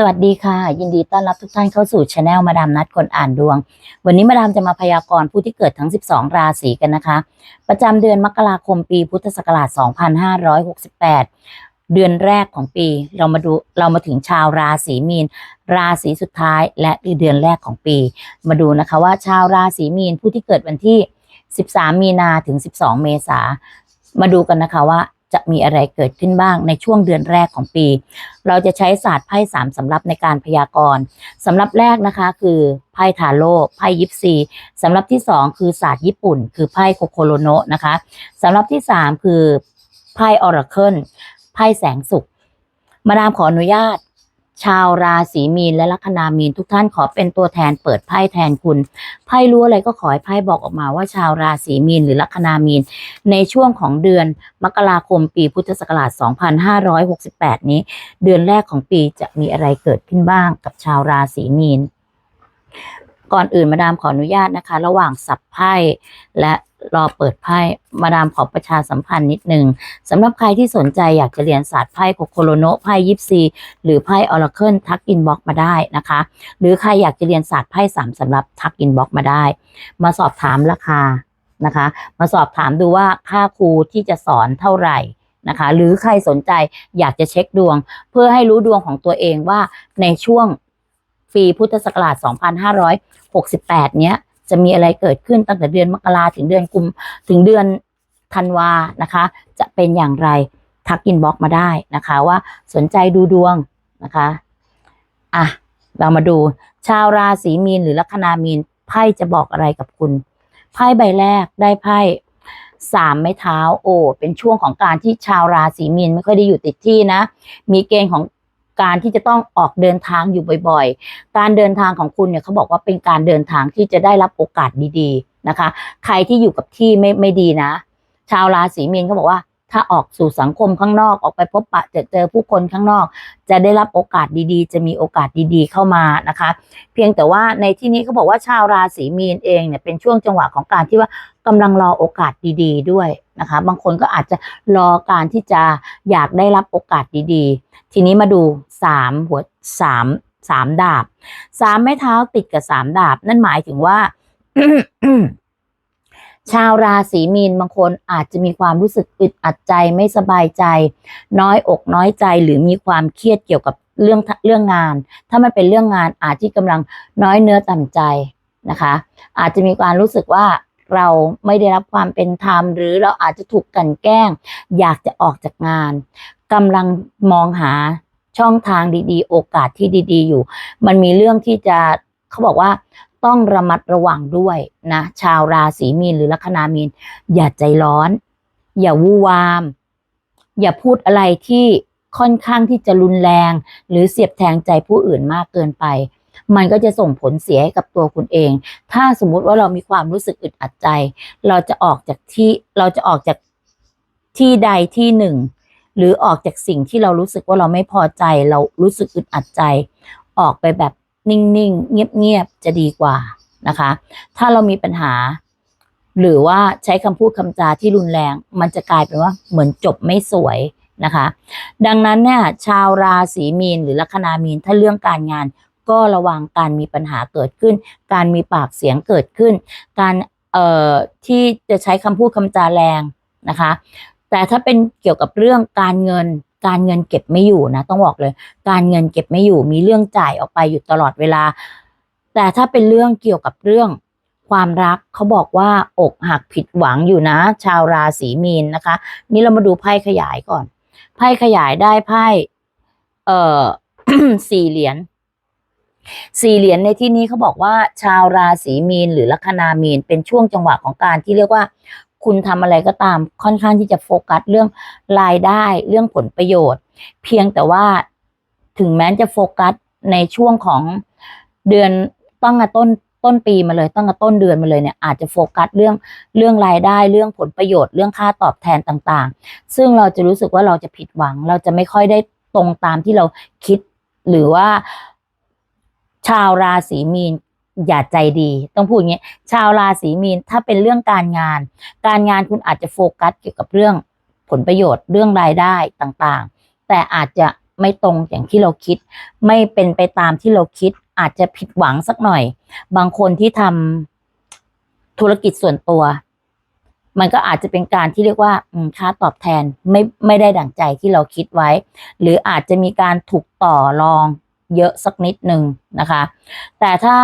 สวัสดีค่ะ ยินดีต้อนรับทุกท่านเข้าสู่ช anel มาดามนัดคนอ่านดวง วันนี้มาดามจะมาพยากรณ์ผู้ที่เกิดทั้ง 12 ราศีกันนะคะ ประจำเดือนมกราคมปีพุทธศักราช 2568 เดือนแรกของปี เรามาดูเรามาถึงชาวราศีมีน ราศีสุดท้าย และเดือนแรกของปี มาดูนะคะว่าชาวราศีมีนผู้ที่เกิดวันที่ 13 มีนาถึง 12 เมษามาดูกันนะคะว่า จะมีอะไรเกิดขึ้นบ้างในช่วงเดือนแรกของปี เราจะใช้ศาสตร์ไพ่สามสำรับในการพยากรณ์สำรับแรกนะคะคือไพ่ทาโร่ไพ่ยิปซีสำรับที่สองคือศาสตร์ญี่ปุ่น คือไพ่โคโคโรโนะนะคะสำรับที่สามคือไพ่ออร์เคิลไพ่แสงสุขมาดามขออนุญาต ชาวราศีมีนและลัคนามีนทุกท่านขอเป็นตัวแทนเปิดไพ่แทนคุณ ไพ่รู้อะไรก็ขอให้ไพ่บอกออกมาว่าชาวราศีมีนหรือลัคนามีน ในช่วงของเดือนมกราคมปีพุทธศักราช 2568 นี้ เดือนแรกของปีจะมีอะไรเกิดขึ้นบ้างกับชาวราศีมีน ก่อนอื่นมาดามขออนุญาตนะคะ ระหว่างสับไพ่และ รอเปิดไพ่มาดามขอประชาสัมพันธ์นิดนึงสำหรับใครที่สนใจอยากจะเรียนศาสตร์ไพ่โคโคโรโนไพ่ยิปซีหรือไพ่ออราเคิลทักอินบ็อกมาได้นะคะ หรือใครอยากจะเรียนศาสตร์ไพ่สามสำหรับทักอินบ็อกมาได้ มาสอบถามราคานะคะ มาสอบถามดูว่าค่าครูที่จะสอนเท่าไหร่นะคะ หรือใครสนใจอยากจะเช็คดวง เพื่อให้รู้ดวงของตัวเองว่าในช่วงปีพุทธศักราช 2568 เนี้ย จะมีอะไรเกิดขึ้นตั้งแต่เดือนมกราถึงเดือนกุมถึงเดือนธันวานะคะ จะเป็นอย่างไรทักอินบ็อกมาได้นะคะ ว่าสนใจดูดวงนะคะอะเรามาดูชาวราศีมีนหรือลัคนามีนไพ่จะบอกอะไรกับคุณไพ่ใบแรกได้ไพ่สามไม้เท้าโอ้เป็นช่วงของการที่ชาวราศีมีนไม่ค่อยได้อยู่ติดที่นะ มีเกณฑ์ของ การที่จะต้องออกเดินทางอยู่บ่อยๆ การเดินทางของคุณเนี่ยเขาบอกว่าเป็นการเดินทางที่จะได้รับโอกาสดีๆนะคะ ใครที่อยู่กับที่ไม่ไม่ดีนะ ชาวราศีมีนเขาบอกว่าถ้าออกสู่สังคมข้างนอกออกไปพบปะเจอเจอผู้คนข้างนอก จะได้รับโอกาสดีๆ จะมีโอกาสดีๆเข้ามานะคะ เพียงแต่ว่าในที่นี้เขาบอกว่าชาวราศีมีนเองเนี่ยเป็นช่วงจังหวะของการที่ว่ากำลังรอโอกาสดีๆ ด้วยนะคะ บางคนก็อาจจะรอการที่จะอยากได้รับโอกาสดีๆ ทีนี้มาดู สามหัวสามสามดาบสามไม้เท้าติดกับสามดาบ นั่นหมายถึงว่า ชาวราศีมีนบางคนอาจจะมีความรู้สึกอึดอัดใจไม่สบายใจ น้อยอกน้อยใจหรือมีความเครียดเกี่ยวกับเรื่องเรื่องงาน ถ้ามันเป็นเรื่องงานอาจที่กำลังน้อยเนื้อต่ำใจนะคะ อาจจะมีความรู้สึกว่าเราไม่ได้รับความเป็นธรรม หรือเราอาจจะถูกกลันแกล้ง อยากจะออกจากงานกำลังมองหา ช่องทางดีๆ โอกาสที่ดีๆอยู่ มันมีเรื่องที่จะเขาบอกว่าต้องระมัดระวังด้วยนะชาวราศีมีนหรือลัคนามีน อย่าใจร้อน อย่าวู่วาม อย่าพูดอะไรที่ค่อนข้างที่จะรุนแรง หรือเสียบแทงใจผู้อื่นมากเกินไป มันก็จะส่งผลเสียให้กับตัวคุณเอง ถ้าสมมุติว่าเรามีความรู้สึกอึดอัดใจ เราจะออกจากที่เราจะออกจากที่ใดที่หนึ่ง หรือออกจากสิ่งที่เรารู้สึกว่าเราไม่พอใจ เรารู้สึกอึดอัดใจ ออกไปแบบนิ่งๆ เงียบๆ จะดีกว่านะคะ ถ้าเรามีปัญหา หรือว่าใช้คำพูดคำจาที่รุนแรง มันจะกลายเป็นว่าเหมือนจบไม่สวยนะคะ ดังนั้นเนี่ยชาวราศีมีนหรือลัคนามีนถ้าเรื่องการงาน ก็ระวังการมีปัญหาเกิดขึ้น การมีปากเสียงเกิดขึ้น การเอ่อที่จะใช้คำพูดคำจาแรงนะคะ แต่ถ้าเป็นเกี่ยวกับเรื่องการเงิน การเงินเก็บไม่อยู่นะต้องบอกเลย การเงินเก็บไม่อยู่มีเรื่องจ่ายออกไปอยู่ตลอดเวลา แต่ถ้าเป็นเรื่องเกี่ยวกับเรื่องความรักเขาบอกว่าอกหักผิดหวังอยู่นะ ชาวราศีมีนนะคะ นี่เรามาดูไพ่ขยายก่อน ไพ่ขยายได้ไพ่เอ่อสี่เหรียญสี่เหรียญในที่นี้เขาบอกว่าชาวราศีมีนหรือลัคนามีนเป็นช่วงจังหวะของการที่เรียกว่า คุณทำอะไรก็ตาม ค่อนข้างที่จะโฟกัสเรื่องรายได้เรื่องผลประโยชน์ เพียงแต่ว่าถึงแม้จะโฟกัสในช่วงของเดือนตั้งแต่ต้นต้นปีมาเลยตั้งแต่ต้นเดือนมาเลยเนี่ยอาจจะโฟกัสเรื่องเรื่องรายได้เรื่องผลประโยชน์ เรื่องค่าตอบแทนต่างๆ ซึ่งเราจะรู้สึกว่าเราจะผิดหวัง เราจะไม่ค่อยได้ตรงตามที่เราคิดหรือว่าชาวราศีมีน อย่าใจดี ต้องพูดอย่างนี้ชาวราศีมีนถ้าเป็นเรื่องการงาน การงานคุณอาจจะโฟกัสเกี่ยวกับเรื่องผลประโยชน์เรื่องรายได้ต่างๆ แต่อาจจะไม่ตรงอย่างที่เราคิด ไม่เป็นไปตามที่เราคิด อาจจะผิดหวังสักหน่อย บางคนที่ทำธุรกิจส่วนตัว มันก็อาจจะเป็นการที่เรียกว่าค่าตอบแทนไม่ไม่ได้ดั่งใจที่เราคิดไว้ หรืออาจจะมีการถูกต่อรองเยอะสักนิดหนึ่งนะคะ แต่ถ้า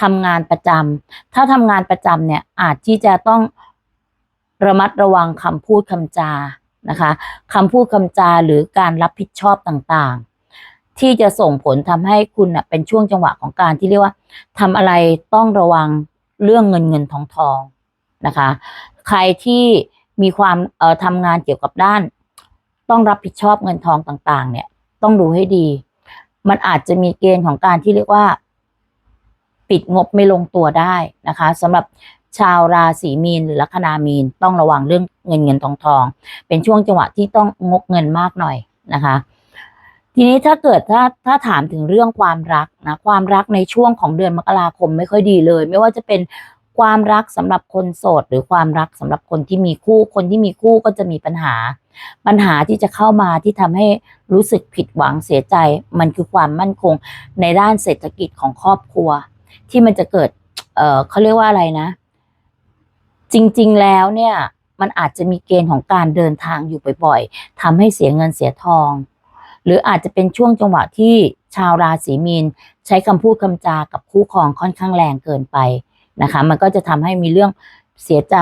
ทำงานประจำถ้าทำงานประจำเนี่ยอาจที่จะต้องระมัดระวังคำพูดคำจานะคะคำพูดคำจาหรือการรับผิดชอบต่างๆ ที่จะส่งผลทำให้คุณนะเป็นช่วงจังหวะของการที่เรียกว่าทำอะไรต้องระวังเรื่องเงินเงินทองทองนะคะ ใครที่มีความเอ่อทำงานเกี่ยวกับด้าน ต้องรับผิดชอบเงินทองต่างๆ เนี่ยต้องดูให้ดี มันอาจจะมีเกณฑ์ของการที่เรียกว่า ปิดงบไม่ลงตัวได้นะคะสำหรับชาวราศีมีนหรือลัคนามีนต้องระวังเรื่องเงินเงินทองทอง เป็นช่วงจังหวะที่ต้องงกเงินมากหน่อยนะคะ ทีนี้ถ้าเกิดถ้าถ้าถามถึงเรื่องความรักนะความรักในช่วงของเดือนมกราคมไม่ค่อยดีเลย ไม่ว่าจะเป็นความรักสำหรับคนโสด หรือความรักสำหรับคนที่มีคู่ คนที่มีคู่ก็จะมีปัญหา ปัญหาที่จะเข้ามาที่ทำให้รู้สึกผิดหวังเสียใจ มันคือความมั่นคงในด้านเศรษฐกิจของครอบครัว ที่มันจะเกิด เอ่อเขาเรียกว่าอะไรนะ จริง ๆ แล้วเนี่ย มันอาจจะมีเกณฑ์ของการเดินทางอยู่บ่อยๆทำให้เสียเงินเสียทอง หรืออาจจะเป็นช่วงจังหวะที่ชาวราศีมีน ใช้คำพูดคำจากับคู่ครองค่อนข้างแรงเกินไปนะคะ มันก็จะทำให้มีเรื่องเสียใจ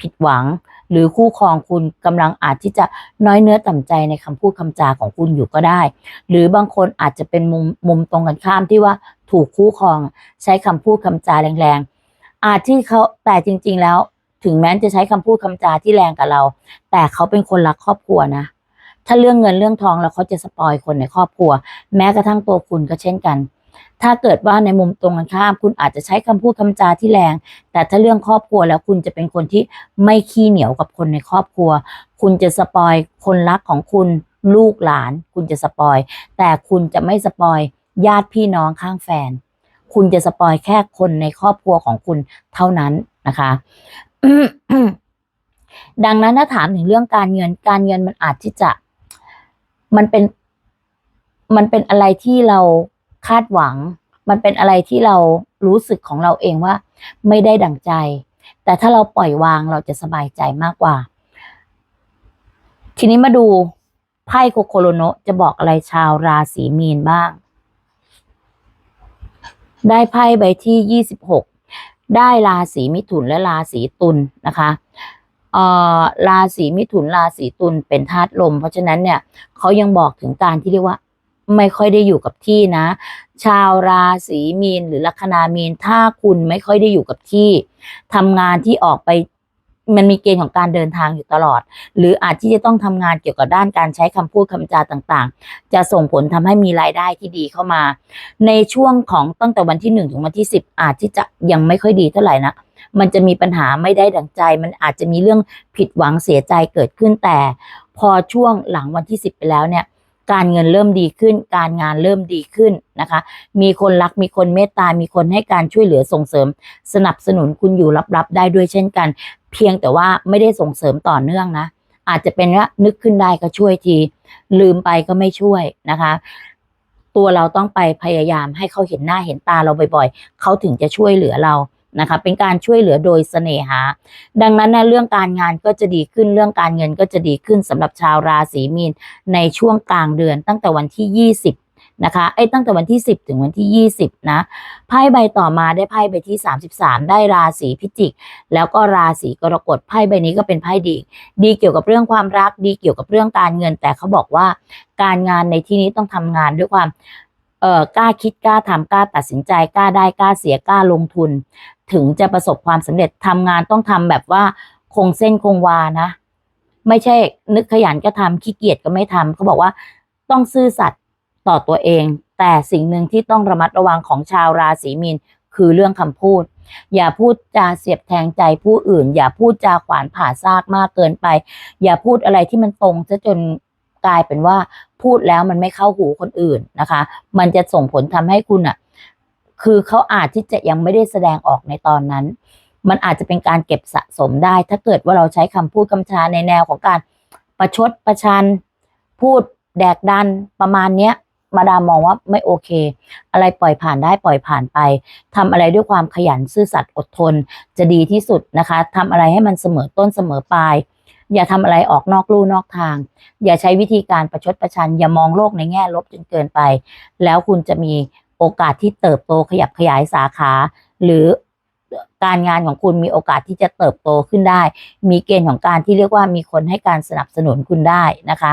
ผิดหวัง หรือคู่ครองคุณกำลังอาจที่จะน้อยเนื้อต่ำใจในคำพูดคำจาของคุณอยู่ก็ได้ หรือบางคนอาจจะเป็นมุมมุมตรงกันข้ามที่ว่า ถูกคู่ครอง ใช้คำพูดคำจาแรงๆ อาจที่เขาแต่จริง ๆ แล้ว ถึงแม้จะใช้คำพูดคำจาที่แรงกับเรา แต่เขาเป็นคนรักครอบครัวนะ ถ้าเรื่องเงินเรื่องทองแล้วเขาจะสปอยคนในครอบครัว แม้กระทั่งตัวคุณก็เช่นกัน ถ้าเกิดว่าในมุมตรงกันข้าม คุณอาจจะใช้คำพูดคำจาที่แรง แต่ถ้าเรื่องครอบครัวแล้วคุณจะเป็นคนที่ไม่ขี้เหนียวกับคนในครอบครัว คุณจะสปอยคนรักของคุณลูกหลาน คุณจะสปอย แต่คุณจะไม่สปอย ญาติพี่น้องข้างแฟน คุณจะสปอยแค่คนในครอบครัวของคุณเท่านั้นนะคะดังนั้นถ้าถามถึงเรื่องการเงิน การเงินมันอาจที่จะ มันเป็น มันเป็นอะไรที่เราคาดหวัง มันเป็นอะไรที่เรารู้สึกของเราเองว่า ไม่ได้ดั่งใจ แต่ถ้าเราปล่อยวางเราจะสบายใจมากกว่า ทีนี้มาดูไพ่โคโคโรโนะจะบอกอะไรชาวราศีมีนบ้าง ได้ไพ่ใบที่ยี่สิบหกได้ราศีมิถุนและราศีตุลนะคะเอ่อราศีมิถุนราศีตุลเป็นธาตุลม เพราะฉะนั้นเนี่ยเขายังบอกถึงการที่เรียกว่าไม่ค่อยได้อยู่กับที่นะ ชาวราศีมีนหรือลัคนามีนถ้าคุณไม่ค่อยได้อยู่กับที่ทำงานที่ออกไป มันมีเกณฑ์ของการเดินทางอยู่ตลอด หรืออาจที่จะต้องทำงานเกี่ยวกับด้านการใช้คำพูดคำจาต่างๆ จะส่งผลทำให้มีรายได้ที่ดีเข้ามา ในช่วงของตั้งแต่วันที่หนึ่งถึงวันที่สิบอาจที่จะยังไม่ค่อยดีเท่าไหร่นะมันจะมีปัญหาไม่ได้ดังใจ มันอาจจะมีเรื่องผิดหวังเสียใจเกิดขึ้นแต่ พอช่วงหลังวันที่สิบไปแล้วเนี่ยการเงินเริ่มดีขึ้น การงานเริ่มดีขึ้นนะคะ มีคนรัก มีคนเมตตา มีคนให้การช่วยเหลือส่งเสริม สนับสนุนคุณอยู่รับๆได้ด้วยเช่นกัน เพียงแต่ว่าไม่ได้ส่งเสริมต่อเนื่องนะ อาจจะเป็นว่านึกขึ้นได้ก็ช่วยที ลืมไปก็ไม่ช่วยนะคะ ตัวเราต้องไปพยายามให้เขาเห็นหน้าเห็นตาเราบ่อยๆเขาถึงจะช่วยเหลือเรานะคะเป็นการช่วยเหลือโดยเสน่หา ดังนั้นนะเรื่องการงานก็จะดีขึ้นเรื่องการเงินก็จะดีขึ้นสำหรับชาวราศีมีนในช่วงกลางเดือนตั้งแต่วันที่ 20 นะคะไอ้ยตั้งแต่วันที่ 10 ถึงวันที่ 20 นะไพ่ใบต่อมาได้ไพ่ใบที่ 33 ได้ราศีพิจิก แล้วก็ราศีกรกฎไพ่ใบนี้ก็เป็นไพ่ดี ดีเกี่ยวกับเรื่องความรักดีเกี่ยวกับเรื่องการเงิน แต่เขาบอกว่าการงานในที่นี้ต้องทำงานด้วยความเอ่อกล้าคิดกล้าทำกล้าตัดสินใจกล้าได้กล้าเสียกล้าลงทุน ถึงจะประสบความสำเร็จทำงานต้องทำแบบว่าคงเส้นคงวานะ ไม่ใช่นึกขยันก็ทำขี้เกียจก็ไม่ทำเขาบอกว่าต้องซื่อสัตย์ ต่อตัวเอง แต่สิ่งหนึ่งที่ต้องระมัดระวังของชาวราศีมีนคือเรื่องคำพูด อย่าพูดจาเสียบแทงใจผู้อื่น อย่าพูดจาขวานผ่าซากมากเกินไป อย่าพูดอะไรที่มันตรงซะจนกลายเป็นว่าพูดแล้วมันไม่เข้าหูคนอื่นนะคะ มันจะส่งผลทำให้คุณอะ คือเขาอาจที่จะยังไม่ได้แสดงออกในตอนนั้น มันอาจจะเป็นการเก็บสะสมได้ ถ้าเกิดว่าเราใช้คำพูดคำจาในแนวของการประชดประชัน พูดแดกดันประมาณเนี้ย มาดามมองว่าไม่โอเค อะไรปล่อยผ่านได้ปล่อยผ่านไปทำอะไรด้วยความขยันซื่อสัตย์อดทนจะดีที่สุดนะคะทำอะไรให้มันเสมอต้นเสมอปลาย อย่าทำอะไรออกนอกลู่นอกทาง อย่าใช้วิธีการประชดประชัน อย่ามองโลกในแง่ลบจนเกินไป แล้วคุณจะมีโอกาสที่เติบโตขยับขยายสาขา หรือการงานของคุณมีโอกาสที่จะเติบโตขึ้นได้ มีเกณฑ์ของการที่เรียกว่ามีคนให้การสนับสนุนคุณได้นะคะ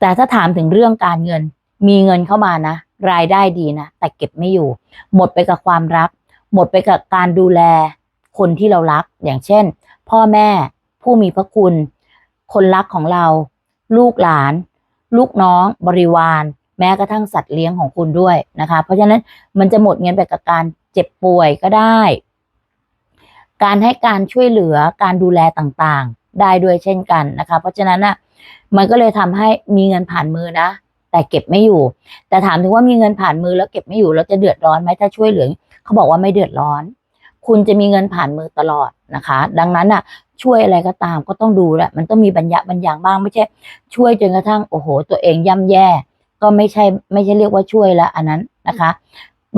แต่ถ้าถามถึงเรื่องการเงิน มีเงินเข้ามานะ รายได้ดีนะ แต่เก็บไม่อยู่ หมดไปกับความรัก หมดไปกับการดูแล คนที่เรารัก อย่างเช่น พ่อแม่ ผู้มีพระคุณ คนรักของเรา ลูกหลาน ลูกน้อง บริวารแม้กระทั่งสัตว์เลี้ยงของคุณด้วยนะคะ เพราะฉะนั้นมันจะหมดเงินไปกับการเจ็บป่วยก็ได้ การให้การช่วยเหลือการดูแลต่างๆ ได้ด้วยเช่นกันนะคะ เพราะฉะนั้นน่ะ มันก็เลยทำให้มีเงินผ่านมือนะ แต่เก็บไม่อยู่ แต่ถามถึงว่ามีเงินผ่านมือแล้วเก็บไม่อยู่แล้วจะเดือดร้อนไหมถ้าช่วยเหลือเขาบอกว่าไม่เดือดร้อน คุณจะมีเงินผ่านมือตลอดนะคะ ดังนั้นน่ะ ช่วยอะไรก็ตามก็ต้องดูแหละมันต้องมีบรรยะบรรยังบ้างไม่ใช่ ช่วยจนกระทั่งโอ้โห ตัวเองย่ำแย่ ก็ไม่ใช่ไม่ใช่เรียกว่าช่วยล้วอันนั้นนะคะ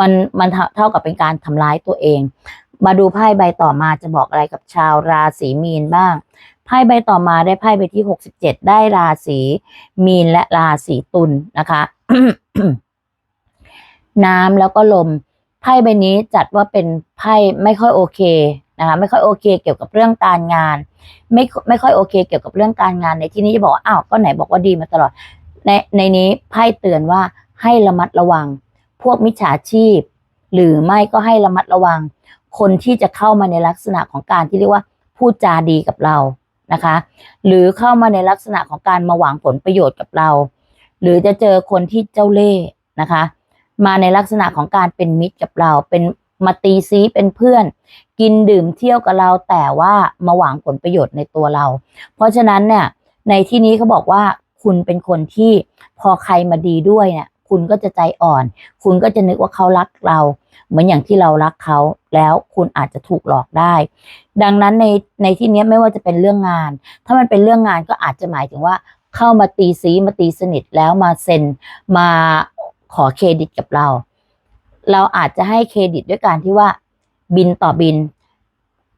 มันมันเท่าเท่ากับเป็นการทำร้ายตัวเอง มาดูไพ่ใบต่อมาจะบอกอะไรกับชาวราศีมีนบ้าง ไพ่ใบต่อมาได้ไพ่ใบที่หกสิบเจ็ดได้ราศีมีนและราศีตุลนะคะน้ำแล้วก็ลมไพ่ใบนี้จัดว่าเป็นไพ่ไม่ค่อยโอเคนะคะไม่ค่อยโอเคเกี่ยวกับเรื่องการงาน ไม่ไม่ค่อยโอเค เกี่ยวกับเรื่องการงานในที่นี้จะบอกว่าอ้าวก็ไหนบอกว่าดีมาตลอด ในในนี้ไพ่เตือนว่าให้ระมัดระวัง พวกมิจฉาชีพ หรือไม่ก็ให้ระมัดระวัง คนที่จะเข้ามาในลักษณะของการที่เรียกว่าพูดจาดีกับเรา นะคะ หรือเข้ามาในลักษณะของการมาหวังผลประโยชน์กับเรา หรือจะเจอคนที่เจ้าเล่ห์นะคะ มาในลักษณะของการเป็นมิตรกับเรา เป็นมาตีซีเป็นเพื่อน กินดื่มเที่ยวกับเราแต่ว่ามาหวังผลประโยชน์ในตัวเรา เพราะฉะนั้นเนี่ยในที่นี้เขาบอกว่าคุณเป็นคนที่พอใครมาดีด้วยเนี่ยคุณก็จะใจอ่อน คุณก็จะนึกว่าเขารักเรา เหมือนอย่างที่เรารักเขาแล้วคุณอาจจะถูกหลอกได้ ดังนั้นในในที่นี้ไม่ว่าจะเป็นเรื่องงาน ถ้ามันเป็นเรื่องงานก็อาจจะหมายถึงว่าเข้ามาตีซีมาตีสนิทแล้วมาเซ็นมาขอเครดิตกับเรา เราอาจจะให้เครดิตด้วยการที่ว่าบินต่อบิน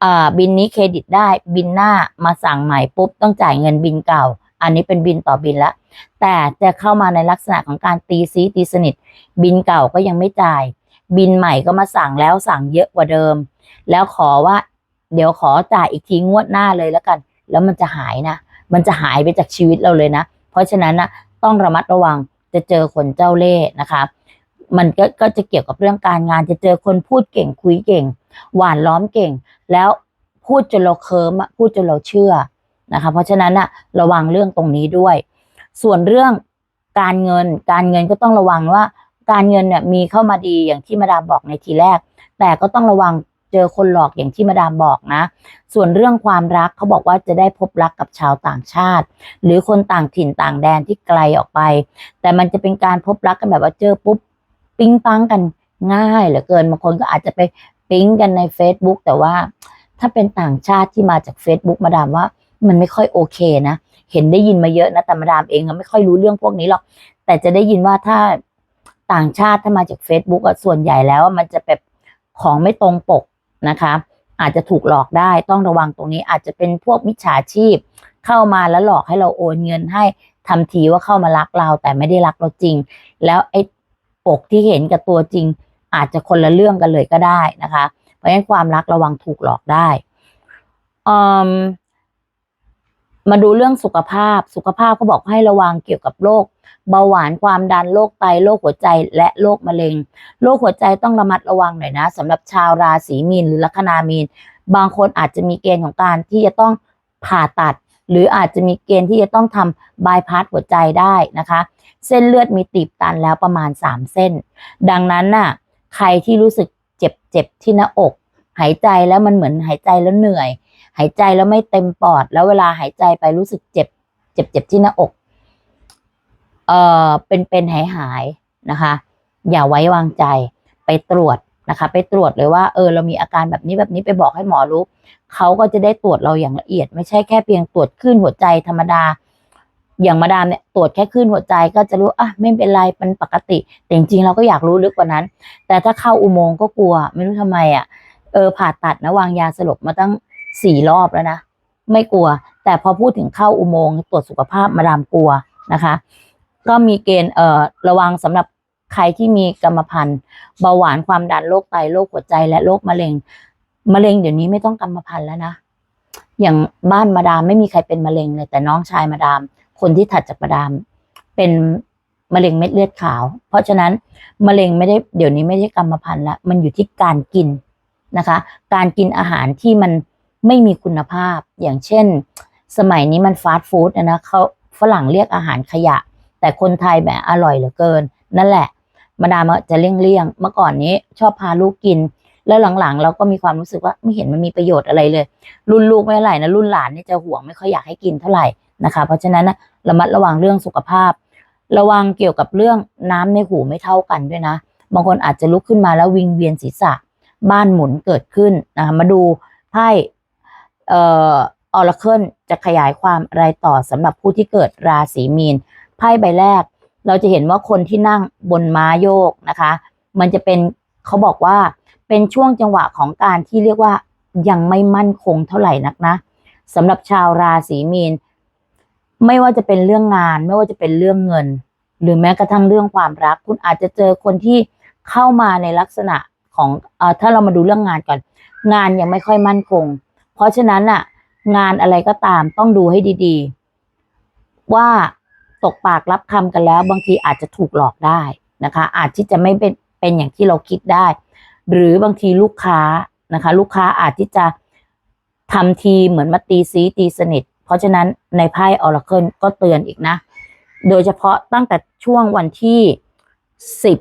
อ่าบินนี้เครดิตได้บินหน้ามาสั่งใหม่ปุ๊บต้องจ่ายเงินบินเก่า อันนี้เป็นบินต่อบินละแต่จะเข้ามาในลักษณะของการตีซีตีสนิท บินเก่าก็ยังไม่จ่าย บินใหม่ก็มาสั่งแล้วสั่งเยอะกว่าเดิม แล้วขอว่า เดี๋ยวขอจ่ายอีกทีงวดหน้าเลยแล้วกัน แล้วมันจะหายนะ มันจะหายไปจากชีวิตเราเลยนะ เพราะฉะนั้นนะต้องระมัดระวังจะเจอคนเจ้าเล่ห์นะคะ มันก็ก็จะเกี่ยวกับเรื่องการงานจะเจอคนพูดเก่งคุยเก่ง หวานล้อมเก่ง แล้วพูดจนเราเคิมพูดจนเราเชื่อนะคะ เพราะฉะนั้นอะระวังเรื่องตรงนี้ด้วย ส่วนเรื่องการเงินการเงินก็ต้องระวังว่า การเงินเนี่ยมีเข้ามาดีอย่างที่มาดามบอกในทีแรก แต่ก็ต้องระวังเจอคนหลอกอย่างที่มาดามบอกนะ ส่วนเรื่องความรักเขาบอกว่าจะได้พบรักกับชาวต่างชาติ หรือคนต่างถิ่นต่างแดนที่ไกลออกไป แต่มันจะเป็นการพบรักกันแบบว่าเจอปุ๊บปิ๊งปังกันง่ายเหลือเกินบางคนก็อาจจะไปปิ๊งกันใน Facebook แต่ว่าถ้าเป็นต่างชาติที่มาจาก Facebook มาดามว่ามันไม่ค่อยโอเคนะ เห็นได้ยินมาเยอะนะแต่มาดามเองไม่ค่อยรู้เรื่องพวกนี้หรอก แต่จะได้ยินว่าถ้า ต่างชาติถ้ามาจาก Facebook อะส่วนใหญ่แล้วมันจะแบบของไม่ตรงปกนะคะ อาจจะถูกหลอกได้ต้องระวังตรงนี้อาจจะเป็นพวกมิจฉาชีพ เข้ามาแล้วหลอกให้เราโอนเงินให้ทำทีว่าเข้ามารักเราแต่ไม่ได้รักเราจริง แล้วไอ้ปกที่เห็นกับตัวจริง อาจจะคนละเรื่องกันเลยก็ได้นะคะ เพราะฉะนั้นความรักระวังถูกหลอกได้อืม มาดูเรื่องสุขภาพ สุขภาพเขาบอกให้ระวังเกี่ยวกับโรคเบาหวานความดันโรคไตโรคหัวใจและโรคมะเร็งโรคหัวใจต้องระมัดระวังหน่อยนะสำหรับชาวราศีมีนหรือลัคนามีน บางคนอาจจะมีเกณฑ์ของการที่จะต้องผ่าตัด หรืออาจจะมีเกณฑ์ที่จะต้องทำบายพาสหัวใจได้นะคะ เส้นเลือดมีตีบตันแล้วประมาณ 3 เส้น ดังนั้นน่ะใครที่รู้สึกเจ็บเจ็บที่หน้าอก หายใจแล้วมันเหมือนหายใจแล้วเหนื่อย หายใจแล้วไม่เต็มปอด แล้วเวลาหายใจไปรู้สึกเจ็บ เจ็บเจ็บที่หน้าอก เอ่อเป็นเป็นหายหายนะคะ อย่าไว้วางใจไปตรวจนะคะ ไปตรวจเลยว่าเออเรามีอาการแบบนี้แบบนี้ไปบอกให้หมอรู้เขาก็จะได้ตรวจเราอย่างละเอียด ไม่ใช่แค่เพียงตรวจขึ้นหัวใจธรรมดา อย่างมาดามเนี่ยตรวจแค่คลื่นหัวใจก็จะรู้อะไม่เป็นไรเป็นปกติ แต่จริงๆเราก็อยากรู้ลึกกว่านั้น แต่ถ้าเข้าอุโมงค์ก็กลัว ไม่รู้ทำไมอะเออผ่าตัดนะวางยาสลบมาตั้ง สี่รอบแล้วนะ ไม่กลัว แต่พอพูดถึงเข้าอุโมงค์ตรวจสุขภาพมาดามกลัวนะคะ ก็มีเกณฑ์เอ่อระวังสำหรับใครที่มีกรรมพันธุ์เบาหวานความดันโรคไตโรคหัวใจและโรคมะเร็งมะเร็งเดี๋ยวนี้ไม่ต้องกรรมพันธุ์แล้วนะอย่างบ้านมาดามไม่มีใครเป็นมะเร็งเลย แต่น้องชายมาดาม คนที่ถัดจากมาดาม เป็นมะเร็งเม็ดเลือดขาว เพราะฉะนั้นมะเร็งไม่ได้เดี๋ยวนี้ไม่ใช่กรรมพันธุ์ละมันอยู่ที่การกินนะคะ การกินอาหารที่มัน ไม่มีคุณภาพ อย่างเช่น สมัยนี้มันฟาสต์ฟู้ดนะนะเขาฝรั่งเรียกอาหารขยะ แต่คนไทยแบบอร่อยเหลือเกิน นั่นแหละมาดามจะเลี่ยงเลี่ยงๆเมื่อก่อนนี้ชอบพาลูกกิน แล้วหลังๆ เราก็มีความรู้สึกว่าไม่เห็นมันมีประโยชน์อะไรเลย รุ่นลูกไม่เท่าไหร่นะรุ่นหลานนี่จะห่วงไม่ค่อยอยากให้กินเท่าไหร่นะคะ เพราะฉะนั้นนะระมัดระวังเรื่องสุขภาพ ระวังเกี่ยวกับเรื่องน้ำในหูไม่เท่ากันด้วยนะ บางคนอาจจะลุกขึ้นมาแล้ววิงเวียนศีรษะ บ้านหมุนเกิดขึ้นนะคะมาดูไพ่ เอ่อออร์เคิลจะขยายความอะไรต่อสำหรับผู้ที่เกิดราศีมีนไพ่ใบแรก เราจะเห็นว่าคนที่นั่งบนม้าโยกนะคะ มันจะเป็นเขาบอกว่าเป็นช่วงจังหวะของการที่เรียกว่ายังไม่มั่นคงเท่าไหร่นักนะสำหรับชาวราศีมีน ไม่ว่าจะเป็นเรื่องงาน ไม่ว่าจะเป็นเรื่องเงิน หรือแม้กระทั่งเรื่องความรัก คุณอาจจะเจอคนที่เข้ามาในลักษณะของเออถ้าเรามาดูเรื่องงานก่อน งานยังไม่ค่อยมั่นคง เพราะฉะนั้นอะงานอะไรก็ตามต้องดูให้ดีๆ ว่าตกปากรับคำกันแล้ว บางทีอาจจะถูกหลอกได้นะคะ อาจที่จะไม่เป็นเป็นอย่างที่เราคิดได้ หรือบางทีลูกค้านะคะ ลูกค้าอาจที่จะทำทีเหมือนมาตีซีตีสนิท เพราะฉะนั้นในไพ่ออร์เคิลก็เตือนอีกนะ โดยเฉพาะตั้งแต่ช่วงวันที่สิบ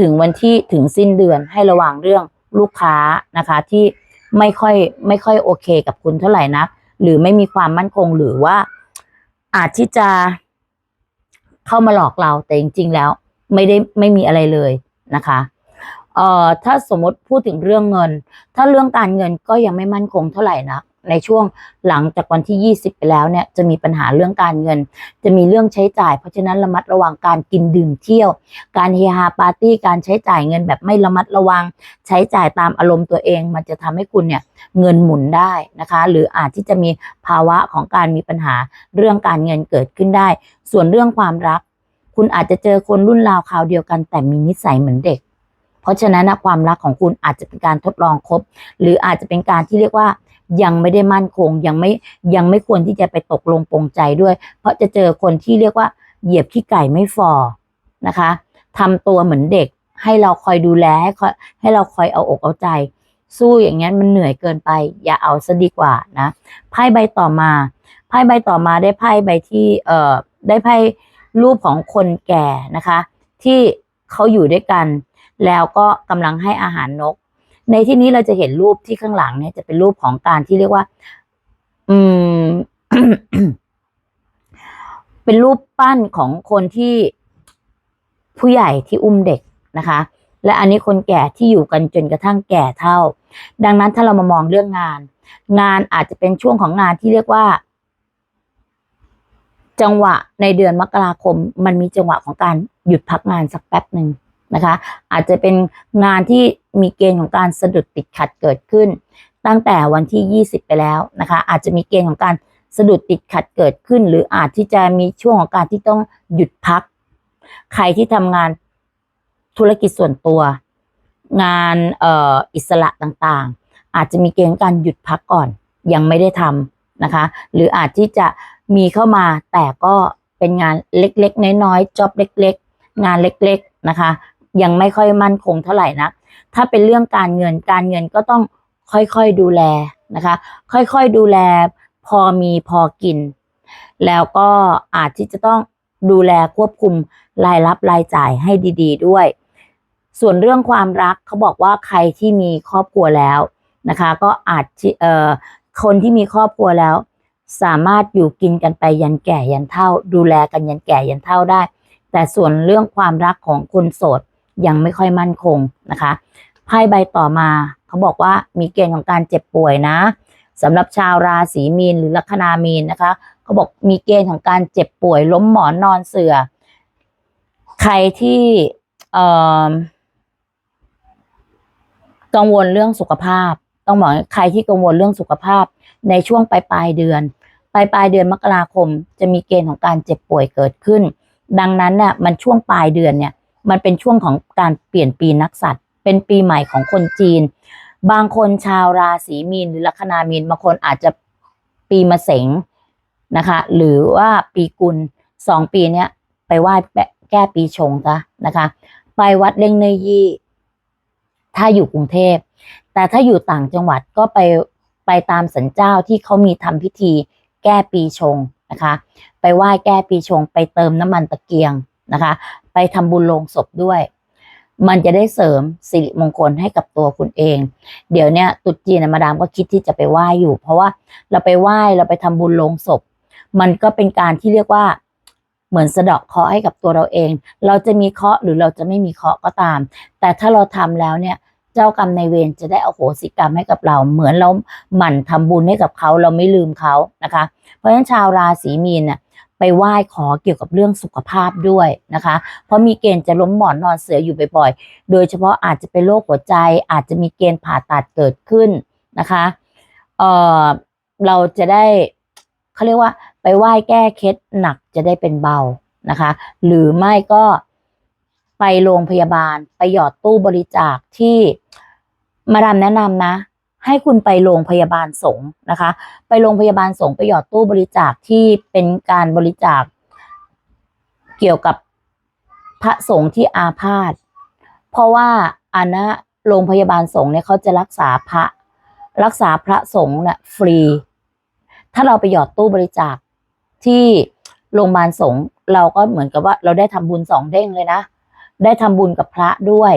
ถึงวันที่ถึงสิ้นเดือนให้ระวังเรื่องลูกค้านะคะที่ ไม่ค่อยไม่ค่อยโอเคกับคุณเท่าไหร่นะหรือไม่มีความมั่นคงหรือว่า อาจที่จะเข้ามาหลอกเราแต่จริง ๆ แล้ว ไม่ได้ไม่มีอะไรเลยนะคะเอ่อถ้าสมมติพูดถึงเรื่องเงิน ถ้าเรื่องการเงินก็ยังไม่มั่นคงเท่าไหร่นะ ในช่วงหลังจากวันที่ 20 ไปแล้วเนี่ยจะมีปัญหาเรื่องการเงิน จะมีเรื่องใช้จ่าย เพราะฉะนั้นระมัดระวังการกินดื่มเที่ยว การเฮฮาปาร์ตี้การใช้จ่ายเงินแบบไม่ระมัดระวัง ใช้จ่ายตามอารมณ์ตัวเอง มันจะทำให้คุณเนี่ยเงินหมุนได้นะคะ หรืออาจที่จะมีภาวะของการมีปัญหาเรื่องการเงินเกิดขึ้นได้ ส่วนเรื่องความรัก คุณอาจจะเจอคนรุ่นราวคราวเดียวกัน แต่มีนิสัยเหมือนเด็ก เพราะฉะนั้นนะความรักของคุณอาจจะเป็นการทดลองคบ หรืออาจจะเป็นการที่เรียกว่า ยังไม่ได้มั่นคงยังไม่ยังไม่ควรที่จะไปตกลงปรงใจด้วย เพราะจะเจอคนที่เรียกว่าเหยียบขี้ไก่ไม่ฟอนะคะทำตัวเหมือนเด็กให้เราคอยดูแลให้คอยให้เราคอยเอาอกเอาใจ สู้อย่างนั้นมันเหนื่อยเกินไป อย่าเอาซะดีกว่านะไพ่ใบต่อมาไพ่ใบต่อมาได้ไพ่ใบที่เอ่อได้ไพ่รูปของคนแก่นะคะ ที่เขาอยู่ด้วยกัน แล้วก็กำลังให้อาหารนก ในที่นี้เราจะเห็นรูปที่ข้างหลังเนี่ยจะเป็นรูปของการที่เรียกว่า อืม เป็นรูปปั้นของคนที่ผู้ใหญ่ที่อุ้มเด็กนะคะ และอันนี้คนแก่ที่อยู่กันจนกระทั่งแก่เท่า ดังนั้นถ้าเรามามองเรื่องงาน งานอาจจะเป็นช่วงของงานที่เรียกว่า จังหวะในเดือนมกราคม มันมีจังหวะของการหยุดพักงานสักแป๊บหนึ่งนะคะ อาจจะเป็นงานที่ มีเกณฑ์ของการสะดุดติดขัดเกิดขึ้น ตั้งแต่วันที่ 20 ไปแล้วนะคะ อาจจะมีเกณฑ์ของการสะดุดติดขัดเกิดขึ้น หรืออาจที่จะมีช่วงของการที่ต้องหยุดพัก ใครที่ทำงานธุรกิจส่วนตัว งานอออิสระต่างๆ อาจจะมีเกณฑ์การหยุดพักก่อน ยังไม่ได้ทำนะคะ หรืออาจที่จะมีเข้ามาแต่ก็เป็นงานเล็กๆ น้อยๆจ็อบเล็ก ๆ งานเล็ก ๆ นะคะ ยังไม่ค่อยมั่นคงเท่าไหร่นัก ถ้าเป็นเรื่องการเงินการเงินก็ต้องค่อยๆดูแลนะคะ ค่อยๆดูแล พอมีพอกิน แล้วก็อาจที่จะต้องดูแลควบคุมรายรับรายจ่ายให้ดี ๆ ด้วย ส่วนเรื่องความรักเขาบอกว่าใครที่มีครอบครัวแล้วนะคะ ก็อาจจะเอ่อคนที่มีครอบครัวแล้ว สามารถอยู่กินกันไปยันแก่ยันเฒ่า ดูแลกันยันแก่ยันเฒ่าได้ แต่ส่วนเรื่องความรักของคนโสด ยังไม่ค่อยมั่นคงนะคะไพ่ใบต่อมาเขาบอกว่ามีเกณฑ์ของการเจ็บป่วยนะสำหรับชาวราศีมีนหรือลัคนามีนนะคะเขาบอกมีเกณฑ์ของการเจ็บป่วยล้มหมอนนอนเสือใครที่เอ่อกังวลเรื่องสุขภาพ ต้องบอกใครที่กังวลเรื่องสุขภาพในช่วงปลายปลายเดือนปลายปลายเดือนมกราคม จะมีเกณฑ์ของการเจ็บป่วยเกิดขึ้น ดังนั้นเนี่ยมันช่วงปลายเดือนเนี่ย มันเป็นช่วงของการเปลี่ยนปีนักษัตริย์ เป็นปีใหม่ของคนจีน บางคนชาวราศีมีนหรือลัคนามีนบางคนอาจจะปีมะเสงนะคะ หรือว่าปีกุลสองปีเนี้ยไปไหว้แก้ปีชงซะนะคะ ไปวัดเล่งเนยยี่ ถ้าอยู่กรุงเทพ แต่ถ้าอยู่ต่างจังหวัดก็ไปไปตามสันเจ้าที่เขามีทำพิธีแก้ปีชงนะคะ ไปไหว้แก้ปีชง ไปเติมน้ำมันตะเกียงนะคะ ไปทำบุญโลงศพด้วย มันจะได้เสริมสิริมงคลให้กับตัวคุณเอง เดี๋ยวเนี้ยตรุษจีนะมาดามก็คิดที่จะไปไหว้อยู่ เพราะว่าเราไปไหว้เราไปทำบุญโลงศพ มันก็เป็นการที่เรียกว่าเหมือนสะเดาะเคราะห์ให้กับตัวเราเอง เราจะมีเคราะห์หรือเราจะไม่มีเคราะห์ก็ตาม แต่ถ้าเราทำแล้วเนี่ย เจ้ากรรมในเวรจะได้อโหสิกรรมให้กับเรา เหมือนเราหมั่นทำบุญให้กับเขา เราไม่ลืมเขานะคะ เพราะฉะนั้นชาวราศีมีนน่ะ ไปไหว้ขอเกี่ยวกับเรื่องสุขภาพด้วยนะคะ เพราะมีเกณฑ์จะล้มหมอนนอนเสืออยู่บ่อยๆ โดยเฉพาะอาจจะเป็นโรคหัวใจ อาจจะมีเกณฑ์ผ่าตัดเกิดขึ้นนะคะเอ่อเราจะได้เขาเรียกว่า ไปไหว้แก้เคล็ดหนักจะได้เป็นเบานะคะ หรือไม่ก็ไปโรงพยาบาลไปหยอดตู้บริจาคที่มาดามแนะนำนะ ให้คุณไปโรงพยาบาลสงฆ์นะคะ ไปโรงพยาบาลสงฆ์ไปหยอดตู้บริจาคที่เป็นการบริจาค เกี่ยวกับพระสงฆ์ที่อาพาธเพราะว่าอันนะโรงพยาบาลสงฆ์เนี่ยเขาจะรักษาพระ รักษาพระสงฆ์เนี่ยฟรี ถ้าเราไปหยอดตู้บริจาคที่โรงพยาบาลสงฆ์เราก็เหมือนกับว่าเราได้ทำบุญสองเด้งเลยนะ ได้ทำบุญกับพระด้วย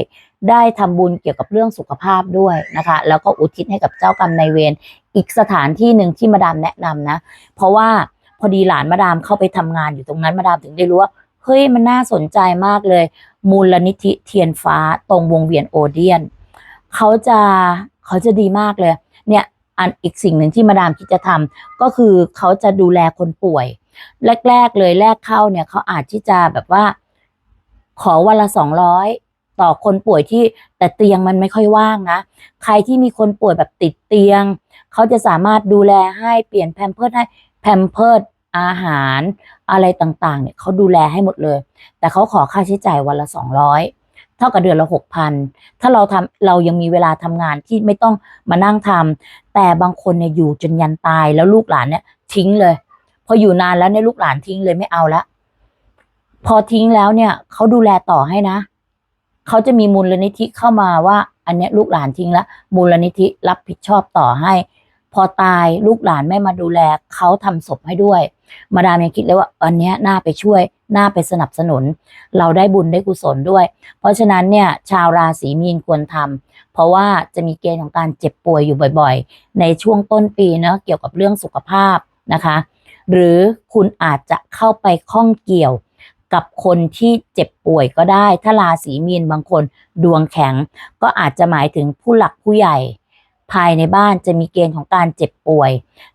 ได้ทำบุญเกี่ยวกับเรื่องสุขภาพด้วยนะคะ แล้วก็อุทิศให้กับเจ้ากรรมนายเวรอีกสถานที่หนึ่งที่มาดามแนะนำนะ เพราะว่าพอดีหลานมาดามเข้าไปทำงานอยู่ตรงนั้นมาดามถึงได้รู้ว่าเฮ้ยมันน่าสนใจมากเลย มูลนิธิเทียนฟ้าตรงวงเวียนโอเดียนเขาจะเขาจะดีมากเลย เนี่ยอันอีกสิ่งหนึ่งที่มาดามคิดจะทำก็คือเขาจะดูแลคนป่วย แรก ๆ เลยแรกเข้าเนี่ยเขาอาจที่จะแบบว่า ขอวันละสองร้อยต่อคนป่วยที่แต่เตียงมันไม่ค่อยว่างนะ ใครที่มีคนป่วยแบบติดเตียง เขาจะสามารถดูแลให้เปลี่ยนแพมเพิร์ดให้แพมเพิร์ดอาหารอะไรต่างๆเนี่ยเขาดูแลให้หมดเลย แต่เขาขอค่าใช้จ่ายวันละสองร้อยเท่ากับเดือนละหกพันถ้าเราทำเรายังมีเวลาทำงานที่ไม่ต้องมานั่งทำแต่บางคนเนี่ยอยู่จนยันตายแล้วลูกหลานเนี่ยทิ้งเลย พออยู่นานแล้วเนี่ยลูกหลานทิ้งเลยไม่เอาละ พอทิ้งแล้วเนี่ยเขาดูแลต่อให้นะเขาจะมีมูลนิธิเข้ามาว่า อันเนี้ยลูกหลานทิ้งแล้วมูลนิธิรับผิดชอบต่อให้ พอตายลูกหลานไม่มาดูแลเขาทำศพให้ด้วย มาดามยังคิดเลยว่า อันเนี้ยน่าไปช่วยน่าไปสนับสนุน เราได้บุญได้กุศลด้วย เพราะฉะนั้นเนี่ยชาวราศีมีนควรทำเพราะว่าจะมีเกณฑ์ของการเจ็บป่วยอยู่บ่อยๆ ในช่วงต้นปีเนาะเกี่ยวกับเรื่องสุขภาพนะคะ หรือคุณอาจจะเข้าไปข้องเกี่ยว กับคนที่เจ็บป่วยก็ได้ ถ้าราศีมีนบางคนดวงแข็ง ก็อาจจะหมายถึงผู้หลักผู้ใหญ่ ภายในบ้านจะมีเกณฑ์ของการเจ็บป่วย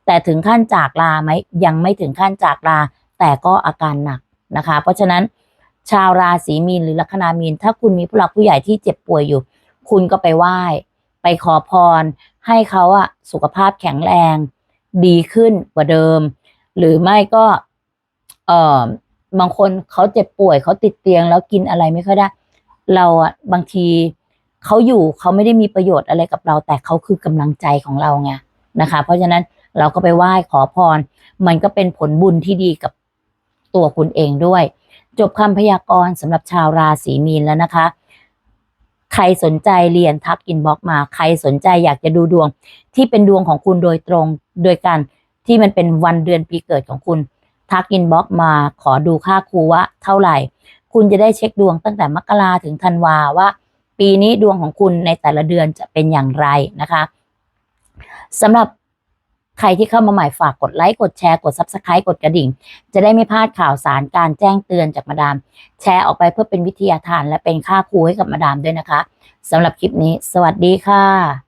แต่ถึงขั้นจากลาไหมยังไม่ถึงขั้นจากลา แต่ก็อาการหนักนะคะ เพราะฉะนั้นชาวราศีมีนหรือลัคนามีน ถ้าคุณมีผู้หลักผู้ใหญ่ที่เจ็บป่วยอยู่ คุณก็ไปไหว้ ไปขอพร ให้เขาอะสุขภาพแข็งแรง ดีขึ้นกว่าเดิม หรือไม่ก็เอ่อ บางคนเขาเจ็บป่วยเขาติดเตียงแล้วกินอะไรไม่ค่อยได้ เราอะบางทีเขาอยู่เขาไม่ได้มีประโยชน์อะไรกับเรา แต่เขาคือกำลังใจของเราไงนะคะ เพราะฉะนั้นเราก็ไปไหว้ขอพร มันก็เป็นผลบุญที่ดีกับตัวคุณเองด้วย จบคำพยากรณ์สำหรับชาวราศีมีนแล้วนะคะ ใครสนใจเรียนทักอินบ็อกมา ใครสนใจอยากจะดูดวง ที่เป็นดวงของคุณโดยตรงโดยการที่มันเป็นวันเดือนปีเกิดของคุณ ทักอินบ็อกมาขอดูค่าครูว่าเท่าไหร่ คุณจะได้เช็คดวงตั้งแต่มกราถึงธันวาว่า ปีนี้ดวงของคุณในแต่ละเดือนจะเป็นอย่างไรนะคะสำหรับใครที่เข้ามาใหม่ฝากกดไลค์ กดแชร์ กด Subscribe กดกระดิ่ง จะได้ไม่พลาดข่าวสารการแจ้งเตือนจากมาดาม แชร์ออกไปเพื่อเป็นวิทยาทานและเป็นค่าครูให้กับมาดามด้วยนะคะสำหรับคลิปนี้ สวัสดีค่ะ